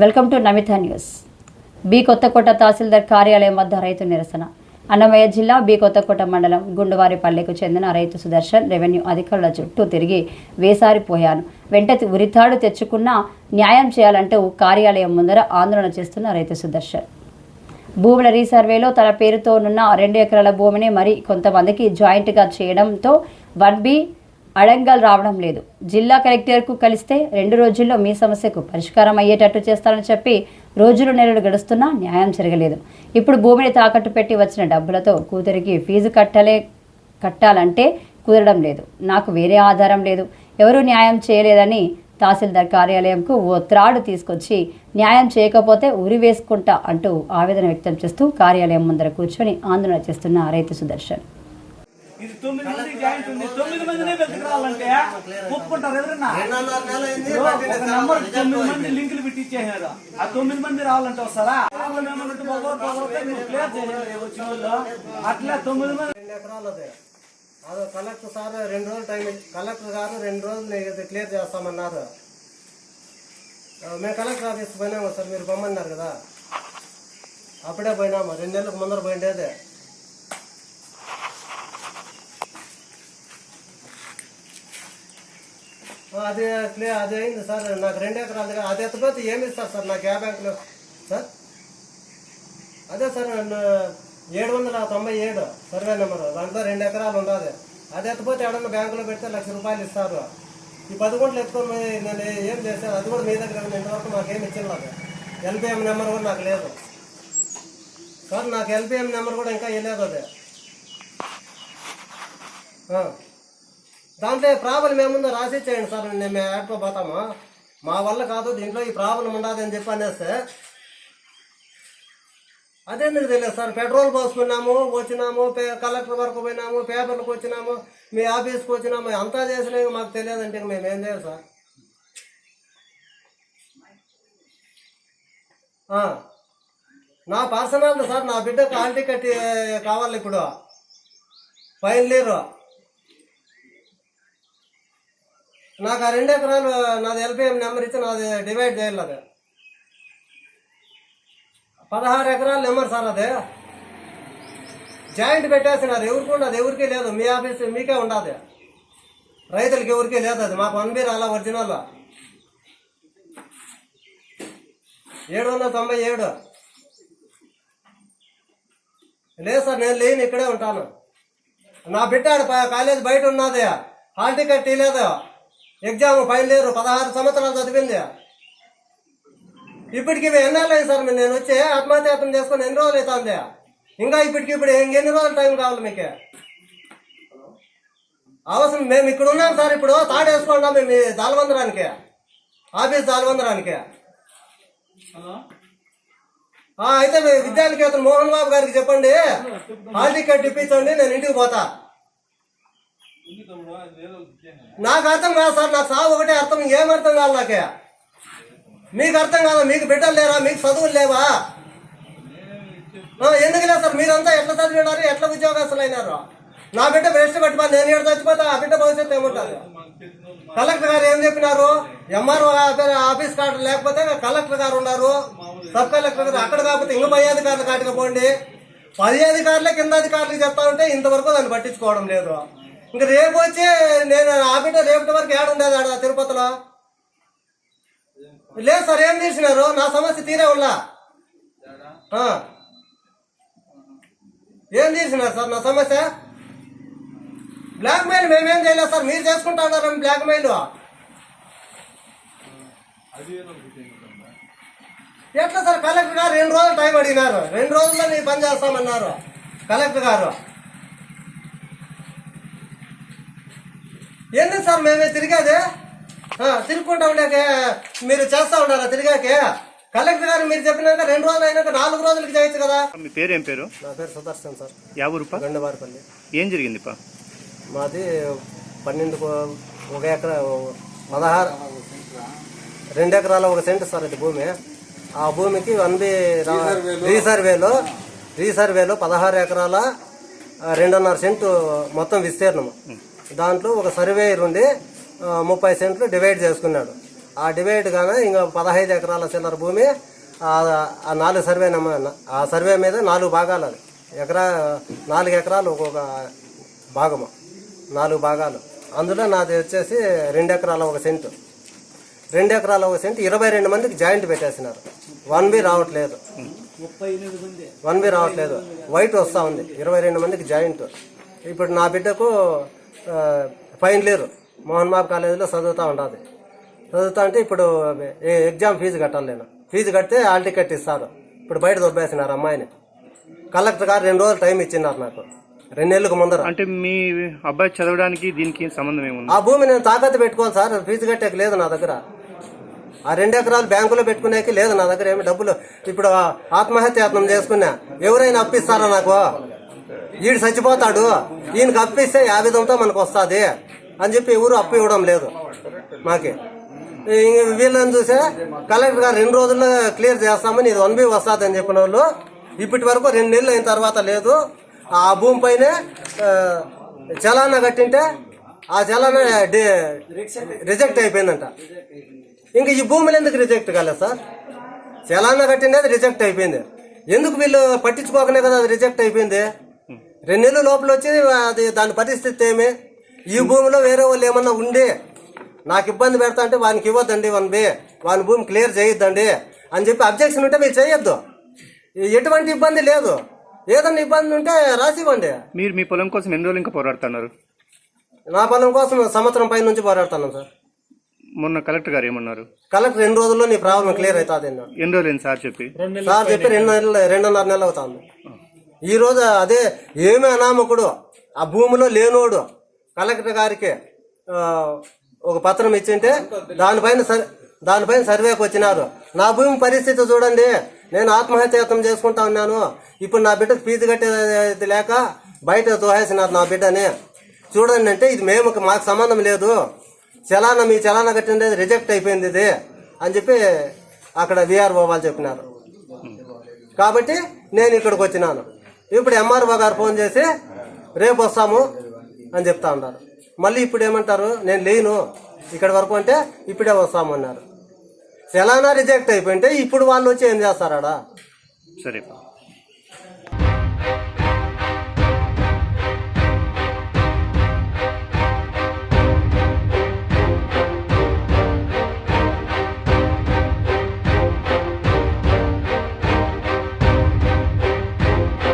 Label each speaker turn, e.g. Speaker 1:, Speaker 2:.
Speaker 1: Welcome to Namitha news. B Kothakota తహసీల్దార్ కార్యాలయం వద్ద రైతు నిరసన. అన్నమయ్య జిల్లా బి కొత్తకోట మండలం గుండువారిపల్లెకు చెందిన రైతు సుదర్శన్ రెవెన్యూ అధికారుల చుట్టూ తిరిగి వేసారిపోయాను. వెంట ఉరితాడు తెచ్చుకున్న న్యాయం చేయాలంటూ కార్యాలయం ముందర ఆందోళన చేస్తున్న రైతు సుదర్శన్. భూముల రీసర్వేలో తన పేరుతోనున్న రెండు ఎకరాల భూమిని మరి కొంతమందికి జాయింట్గా చేయడంతో వన్ బి అడంగాలు రావడం లేదు. జిల్లా కలెక్టర్కు కలిస్తే రెండు రోజుల్లో మీ సమస్యకు పరిష్కారం అయ్యేటట్టు చేస్తానని చెప్పి రోజులు నెలలు గడుస్తున్నా న్యాయం జరగలేదు. ఇప్పుడు భూమిని తాకట్టు పెట్టి వచ్చిన డబ్బులతో కూతురికి ఫీజు కట్టలే కట్టాలంటే కుదరడం లేదు. నాకు వేరే ఆధారం లేదు. ఎవరూ న్యాయం చేయలేదని తహసీల్దార్ కార్యాలయంకు ఓ త్రాడు తీసుకొచ్చి న్యాయం చేయకపోతే ఉరి వేసుకుంటా అంటూ ఆవేదన వ్యక్తం చేస్తూ కార్యాలయం ముందర కూర్చొని ఆందోళన చేస్తున్న రైతు సుదర్శన్.
Speaker 2: ఇది తొమ్మిది మంది జాయింట్ ఉంది. తొమ్మిది మందినే వెతికి రావాలంటే ఒప్పుకుంటారు ఎవరన్నా? ఒక నెంబర్ తొమ్మిది మంది లింకులు పెట్టి ఇచ్చేసారు ఆ తొమ్మిది మంది రావాలంటే వస్తారా అట్లా తొమ్మిది మంది
Speaker 3: రెండు ఎకరాలు అదే. కలెక్టర్ సార్ రెండు రోజులు టైం కలెక్టర్ గారు రెండు రోజులు ఇది క్లియర్ చేస్తామన్నారు. మేము కలెక్టర్ ఆఫీస్ పోయినాము సార్ మీరు పొమ్మన్నారు కదా. అప్పుడే పోయినాము. రెండు నెలలకు ముందర పోయిండేదే. అది అట్లే అదే అయింది సార్. నాకు రెండు ఎకరాలు కదా. అది ఎత్తపోతే ఏమి ఇస్తారు సార్ నాకు ఏ బ్యాంకులో. సార్? అదే సార్ ఏడు వందల తొంభై ఏడు సర్వే నెంబరు. దాంట్లో రెండు ఎకరాలు ఉండాలి. అది ఎత్తపోతే ఎవడన్నా బ్యాంకులో పెడితే లక్ష రూపాయలు ఇస్తారు. ఈ పది గుంటలు ఎత్తుకొని నేను ఏం చేశాను? అది కూడా మీ దగ్గర ఉంది. ఇంతవరకు మాకేం ఇచ్చింది ఎల్పిఎం నెంబర్ కూడా నాకు లేదు. సార్ నాకు ఎల్పిఎం నెంబర్ కూడా ఇంకా ఇవ్వలేదు అది. దాంట్లో ప్రాబ్లం ఏముందో రాసిచ్చేయండి సార్ నేను మేము పోతాము. మా వల్ల కాదు దీంట్లో ఈ ప్రాబ్లం ఉండదు అని చెప్పి అనేస్తే. అదేందుకు తెలియదు సార్ పెట్రోల్ పోసుకున్నాము వచ్చినాము పే- కలెక్టర్ వరకు పోయినాము పేపర్లకు వచ్చినాము మీ ఆఫీస్కి వచ్చినాము అంతా చేసినా మాకు తెలియదంటే ఇంక మేము ఏం చేయాలి సార్. నా పర్సనల్ సార్ నా బిడ్డ కాల్ టికెట్ కావాలి ఇప్పుడు. Final year. నాకు ఆ రెండు ఎకరాలు నాది ఎల్పిఎం నెంబర్ ఇచ్చి నాది డివైడ్ చేయాలి అది. పదహారు ఎకరాలు నెంబర్ సార్ అది. జాయింట్ పెట్టేసినారు ఎవరికి ఉండదు ఎవరికి లేదు. మీ ఆఫీస్ మీకే ఉండదు. రైతులకి ఎవరికీ లేదు అది. మాకు వన్ బీర్ అలా ఒరిజినల్. ఏడు వందల తొంభై ఏడు. లేదు సార్ నేను లేని ఇక్కడే ఉంటాను. నా బిడ్డ కాలేజ్ బయట ఉన్నది. హాల్ టికెట్ లేదు ఎగ్జామ్ ఫైనల్ ఇయర్ పదహారు సంవత్సరాలు చదివింది. ఇప్పటికి ఎన్నాళ్ళు అయింది సార్? నేను వచ్చి ఆత్మహత్యాత్నం చేసుకుని ఎన్ని రోజులు అవుతుంది? ఇంకా ఇప్పటికి ఇప్పుడు ఇంకెన్ని రోజులు టైం కావాలి మీకు? అవసరం మేము ఇక్కడ ఉన్నాం సార్ ఇప్పుడు తాడేసుకున్నాం మేము దాల్వందరానికి. ఆఫీస్ దాల్వందరానికి. అయితే విద్యానికేతన్ మోహన్ బాబు గారికి చెప్పండి. హాల్ టికెట్ ఇప్పించండి నేను ఇంటికి పోతా. నాకు అర్థం కాదు సార్ నాకు సాగు ఒకటే అర్థం. ఏమర్థం అర్థం కాదు నాకే. మీకు అర్థం కాదా మీకు బిడ్డలు లేరా మీకు చదువులు లేవా? ఎందుకు లేదు సార్? మీరంతా ఎట్లా చదివినారు? ఎట్లా ఉద్యోగస్తులు అయినారు? నా బిడ్డ వేస్ట్ పెట్టుకో నేను ఏడు చచ్చిపోతా ఆ బిడ్డ భవిష్యత్తు ఏముంటుంది? కలెక్టర్ గారు ఏం చెప్పినారు? ఎంఆర్ఓ ఆఫీస్ కార్డు లేకపోతే కలెక్టర్ గారు ఉన్నారు. సబ్ కలెక్టర్ గారు అక్కడ కాకపోతే ఇంక పై అధికారులు కాటికి పోండి. పది అధికారులే కింద అధికారులకు చెప్తా ఉంటే ఇంతవరకు దాన్ని పట్టించుకోవడం లేదు. ఇంక రేపు వచ్చి నేను ఆ బిడ్డ రేపటి వరకు ఏడుండేది ఆడ తిరుపతిలో? లేదు సార్ ఏం తీసినారు? నా సమస్య తీరే ఉల్లా ఏం తీసినారు సార్ నా సమస్య? బ్లాక్ మెయిల్ మేమేం చేయలేదు సార్ మీరు చేసుకుంటా ఉన్నారు బ్లాక్ మెయిల్ ఎట్లా సార్ కలెక్టర్ గారు రెండు రోజులు టైం అడిగినారు. రెండు రోజుల్లో నీ పని చేస్తామన్నారు. కలెక్టర్ గారు. ఎందుకు సార్ మేమే తిరిగేది? తిరుగుకుంటా ఉండేక మీరు చేస్తా ఉన్నారా తిరిగాకే? కలెక్టర్ గారు మీరు చెప్పినాక రెండు రోజులు అయినాక నాలుగు రోజులకి చేయొచ్చు కదా?
Speaker 4: మీ పేరు ఏం పేరు?
Speaker 3: నా పేరు సుదర్శన్ సార్.
Speaker 4: యా ఊరుపా?
Speaker 3: గండవారిపల్లి.
Speaker 4: ఏం జరిగింది పా
Speaker 3: మాది పన్నెండు ఒక ఎకరా పదహారు రెండు ఎకరాల ఒక సెంట్ సార్ ఇది భూమి. ఆ భూమికి వన్ బి రీసర్వేలో రీసర్వేలో పదహారు ఎకరాల రెండున్నర సెంటు మొత్తం విస్తీర్ణం దాంట్లో ఒక సర్వేయర్ ఉండి ముప్పై సెంట్లు డివైడ్ చేసుకున్నాడు. ఆ డివైడ్ కానీ ఇంకా పదహైదు ఎకరాల చిల్లర భూమి ఆ- నాలుగు సర్వే నమ్మ ఆ సర్వే మీద నాలుగు భాగాలు అది. ఎకరా నాలుగు ఎకరాలు ఒక్కొక్క భాగము. నాలుగు భాగాలు. అందులో నాది వచ్చేసి రెండు ఎకరాల ఒక సెంటు. రెండు ఎకరాల ఒక సెంటు ఇరవై రెండు మందికి జాయింట్ పెట్టేసినారు. వన్ బి రావట్లేదు. వన్ బి రావట్లేదు. వైట్ వస్తూ ఉంది. ఇరవై రెండు మందికి జాయింట్. ఇప్పుడు నా బిడ్డకు ఫైనల్ ఇయర్ మోహన్ బాబు కాలేజీలో చదువుతూ ఉండాలి. చదువుతా అంటే ఇప్పుడు ఏ- ఎగ్జామ్ ఫీజు కట్టాలి నేను. ఫీజు కడితే హాల్ టికెట్ ఇస్తారు. ఇప్పుడు బయట దొబ్బేసినారు అమ్మాయిని. కలెక్టర్ గారు రెండు రోజులు టైం ఇచ్చినారు నాకు. రెండు నెలలకు ముందర.
Speaker 4: అంటే మీ అబ్బాయి చదవడానికి దీనికి సంబంధం ఏముంది?
Speaker 3: ఆ భూమి నేను తాకట్టు పెట్టుకోవాలి సార్. ఫీజు కట్టేకి లేదు నా దగ్గర. ఆ రెండు ఎకరాలు బ్యాంకులో పెట్టుకునేకి లేదు నా దగ్గర ఏమి డబ్బులు. ఇప్పుడు ఆత్మహత్య యత్నం చేసుకున్నా. ఎవరైనా అప్పిస్తారా నాకు? ఈడు చచ్చిపోతాడు. ఈయనకి అప్పిస్తే యాభై విధంతో మనకు వస్తుంది అని చెప్పి ఎవరు అప్పు ఇవ్వడం లేదు. మాకి. ఇంక వీళ్ళని చూసే కలెక్టర్ గారు రెండు రోజుల్లో క్లియర్ చేస్తామని ఇది వన్ బి వస్తుంది అని చెప్పిన వాళ్ళు ఇప్పటి వరకు రెండు నెలలు అయిన తర్వాత లేదు. ఆ భూమి పైనే చలానా కట్టింటే ఆ చలానా రిజెక్ట్ అయిపోయిందంట. ఇంకా ఈ భూములు ఎందుకు రిజెక్ట్ కాలేదు సార్? చలానా అది రిజెక్ట్ అయిపోయింది. ఎందుకు వీళ్ళు పట్టించుకోకనే కదా అది రిజెక్ట్ అయిపోయింది? రెండు నెలల లోపల వచ్చి అది దాని పరిస్థితి ఏమి? ఈ భూమిలో వేరే వాళ్ళు ఏమన్నా ఉండి నాకు ఇబ్బంది పెడతా అంటే వానికి ఇవ్వద్దండి వన్ బి వాని భూమి క్లియర్ చేయొద్దండి అని చెప్పి అబ్జెక్షన్ ఉంటే మీరు చేయొద్దు. ఎటువంటి ఇబ్బంది లేదు. ఏదన్నా ఇబ్బంది ఉంటే రాసివ్వండి.
Speaker 4: మీరు మీ పొలం కోసం ఎన్ని రోజులు ఇంకా పోరాడుతున్నారు?
Speaker 3: నా పొలం కోసం సంవత్సరం పై నుంచి పోరాడుతున్నాను సార్.
Speaker 4: మొన్న కలెక్టర్ గారు ఏమన్నారు?
Speaker 3: కలెక్టర్ రెండు రోజుల్లో నీ ప్రాబ్లం క్లియర్ అవుతుంది.
Speaker 4: ఎన్ని రోజులు సార్ చెప్పి?
Speaker 3: సార్ చెప్పి రెండు నెలలు రెండున్నర నెలలు అవుతుంది. ఈరోజు అదే ఏమి అనామకుడు ఆ భూమిలో లేనోడు కలెక్టర్ గారికి ఒక పత్రం ఇచ్చింటే దానిపైన సర్ దానిపైన సర్వేకి వచ్చినారు. నా భూమి పరిస్థితి చూడండి. నేను ఆత్మహత్యాతం చేసుకుంటా ఉన్నాను. ఇప్పుడు నా బిడ్డకు ఫీజు కట్టేది లేక బయట తోహేసినారు నా బిడ్డని. చూడండి అంటే ఇది మేము మాకు సంబంధం లేదు. చలానా మీ చలానా కట్టింది రిజెక్ట్ అయిపోయింది ఇది అని చెప్పి అక్కడ విఆర్ఓ వాళ్ళు చెప్పినారు. కాబట్టి నేను ఇక్కడికి వచ్చినాను. ఇప్పుడు ఎంఆర్ఓ గారు ఫోన్ చేసి రేపు వస్తాము అని చెప్తా ఉన్నారు. మళ్ళీ ఇప్పుడు ఏమంటారు? నేను లేను. ఇక్కడి వరకు అంటే ఇప్పుడే వస్తామన్నారు. అన్నారు రిజెక్ట్ అయిపోయింటే ఇప్పుడు వాళ్ళు వచ్చి ఏం చేస్తారాడా?
Speaker 4: సరే.